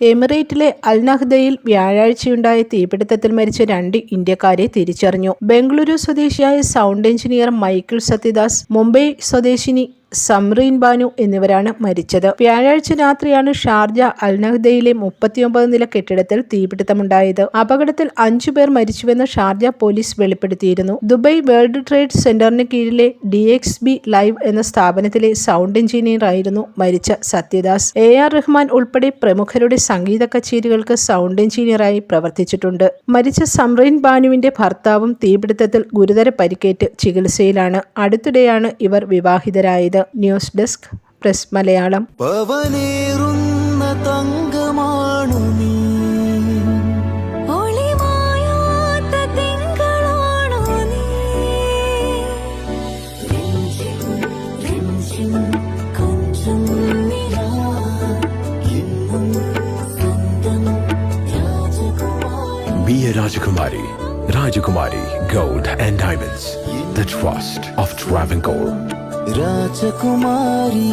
എമിറേറ്റിലെ അൽനഹ്ദയിൽ വ്യാഴാഴ്ചയുണ്ടായ തീപിടുത്തത്തിൽ മരിച്ച രണ്ട് ഇന്ത്യക്കാരെ തിരിച്ചറിഞ്ഞു. ബംഗളൂരു സ്വദേശിയായ sound engineer Michael Sathyadas Mumbai സ്വദേശിനി സംറീൻ ബാനു എന്നിവരാണ് മരിച്ചത്. വ്യാഴാഴ്ച രാത്രിയാണ് ഷാർജ അൽനഹ്ദയിലെ മുപ്പത്തിയൊമ്പത് നില കെട്ടിടത്തിൽ തീപിടുത്തമുണ്ടായത്. അപകടത്തിൽ അഞ്ചു പേർ മരിച്ചുവെന്ന് ഷാർജ പോലീസ് വെളിപ്പെടുത്തിയിരുന്നു. ദുബൈ വേൾഡ് ട്രേഡ് സെന്ററിന് കീഴിലെ ഡി എക്സ് ബി ലൈവ് എന്ന സ്ഥാപനത്തിലെ സൗണ്ട് എഞ്ചിനീയർ ആയിരുന്നു മരിച്ച സത്യദാസ്. എ ആർ റഹ്മാൻ ഉൾപ്പെടെ പ്രമുഖരുടെ സംഗീത കച്ചേരികൾക്ക് സൗണ്ട് എഞ്ചിനീയറായി പ്രവർത്തിച്ചിട്ടുണ്ട്. മരിച്ച സമ്രീൻ ബാനുവിന്റെ ഭർത്താവും തീപിടുത്തത്തിൽ ഗുരുതര പരിക്കേറ്റ് ചികിത്സയിലാണ്. അടുത്തിടെയാണ് ഇവർ വിവാഹിതരായത്. ന്യൂസ് ഡെസ്ക് പ്രസ് മലയാളം പവനേറുന്ന തങ്കമാണു നീ ഒളിമായാത്ത തിങ്കളാണോ നീ രഞ്ജിം രഞ്ജിം കൊഞ്ചും നിലാ എന്നും സ്വന്തം രാജകുമാരി Be a Rajakumari. Rajakumari Gold and Diamonds. The trust of Travancore. Rajakumari.